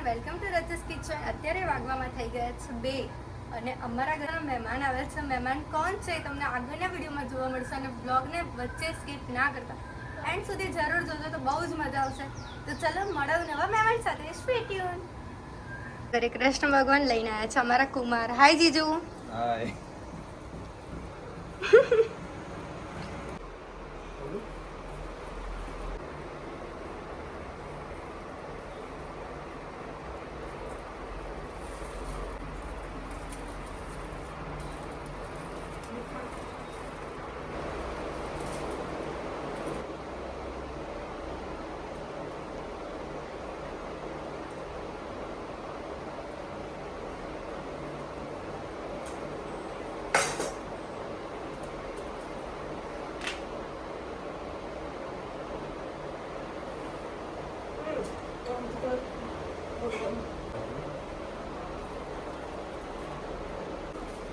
And welcome to રજસ kitchen અત્યારે વાગવામાં થઈ ગયા છે બે અને અમારા ઘરમાં મહેમાન આવે છે. મહેમાન કોણ છે તમને આગળના વિડીયોમાં જોવા મળશે અને બ્લોગને વચ્ચે સ્કીપ ના કરતા. એન્ડ સુધી જરૂર જોજો તો બહુ જ મજા આવશે. તો ચલો મળો નવા મહેમાન સાથે. સ્વીટ્યુન ઘરે કૃષ્ણ ભગવાન લઈને આવ્યા છે અમારા કુમાર. હાય જીજુ. હાય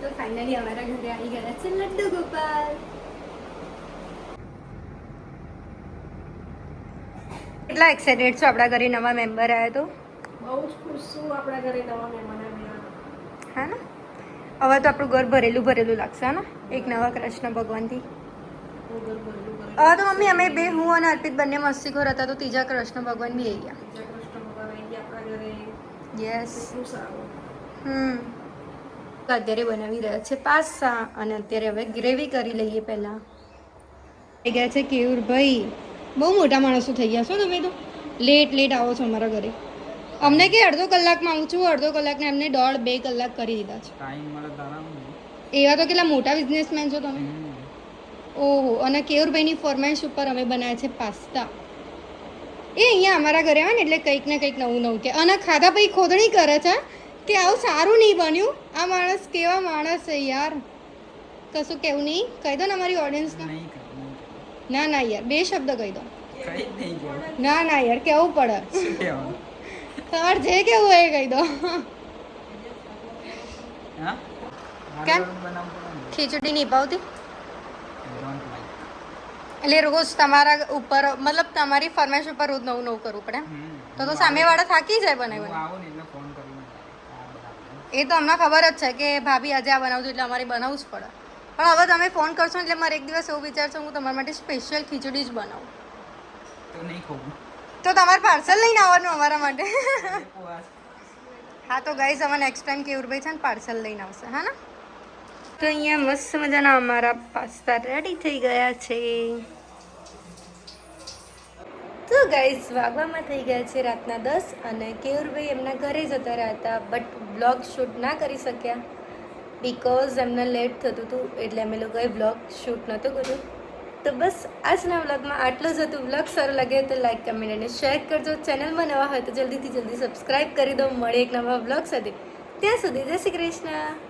તો ફાઇનલી અમારા ઘરે આવી ગયા છે લડ્ડુ ગોપાલ. કેટલા એક્સાઇટેડ છો આપણા ઘરે નવા મેમ્બર આવ્યા તો? બહુ જ ખુશ છું આપણા ઘરે નવા મહેમાન આવ્યા. હા ને? હવે તો આપણું ઘર ભરેલું ભરેલું લાગશે ને? એક નવા કૃષ્ણ ભગવાનથી. હવે તો મમ્મી અમે બે હું અને અર્પિત બંને મસ્તીખોર હતા તો ત્રીજા કૃષ્ણ ભગવાન બી આવી ગયા બીજા કૃષ્ણ ભગવાન આવી ગયા આપણા ઘરે યસ કેટલું સારું. હમ. તો અત્યારે બનાવી રહ્યા છે પાસ્તા અને અત્યારે હવે ગ્રેવી કરી લઈએ પહેલાં. થઈ ગયા છે કેયુરભાઈ બહુ મોટા માણસો થઈ ગયા છો તમે તો. લેટ લેટ આવો છો અમારા ઘરે. અમને કે અડધો કલાકમાં આવું છું અડધો કલાકને એમને દોઢ બે કલાક કરી દીધા છે. ટાઈમ મળે તારા એવા તો કેટલા મોટા બિઝનેસમેન છો તમે. ઓહો અને કેયુરભાઈની ફરમાઈશ ઉપર અમે બનાવ્યા છે પાસ્તા? એ અહીંયા અમારા ઘરે આવે ને એટલે કંઈક ને કંઈક નવું નવું કે અને ખાધા પછી ખોદણી કરે છે કે આવું સારું નહીં બન્યું. આ માણસ કેવા માણસ છે યાર. કશું કેવું નહીં. કહી દો ને અમારી ઓડિયન્સને. ના. ના યાર. બે શબ્દ કહી દો. ના ના યાર કેવું પડે. તમારે જે કેવું હોય એ કહી દો. કેમ? ખીચડી નહીં ભાવતી. એટલે રોજ તમારા ઉપર મતલબ તમારી ફરમાઈશ ઉપર રોજ નવું નવું કરવું પડે? તો તો સામેવાળા થાકી જાય બને બનાવી આવું ને એટલે ફોન કરીને આ બનાવો. એ તો અમને ખબર જ છે કે ભાભી આજે આ બનાવજો એટલે અમારે બનાવવું જ પડે. પણ હવે તમે ફોન કરશો એટલે મારે એક દિવસ એવું વિચારશો હું તમારા માટે સ્પેશિયલ ખીચડી જ બનાવું. તો નહીં તો તમારે પાર્સલ લઈને આવવાનું અમારા માટે. હા તો ગાઈઝ અમે નેક્સ્ટ ટાઈમ કેવુરભાઈ છે ને પાર્સલ લઈને આવશે હા ને? તો અહીંયા મસ્ત મજાના અમારા પાસ્તા રેડી થઈ ગયા છે. તો ગાઈઝ વાગવામાં થઈ ગયા છે રાતના દસ અને કેયુરભાઈ એમના ઘરે જતા રહ્યા હતા બટ બ્લોગ શૂટ ના કરી શક્યા. બિકોઝ એમને લેટ થતું હતું, એટલે અમે લોકોએ બ્લોગ શૂટ નહોતું કર્યું. તો બસ આજના બ્લોગમાં આટલું જ હતું. બ્લોગ સારો લાગે તો લાઈક કમેન્ટ અને શેર કરજો. ચેનલમાં નવા હોય તો જલ્દીથી જલ્દી સબસ્ક્રાઈબ કરી દો. મળે એક નવા બ્લોગ સાથે. ત્યાં સુધી જય શ્રી કૃષ્ણ.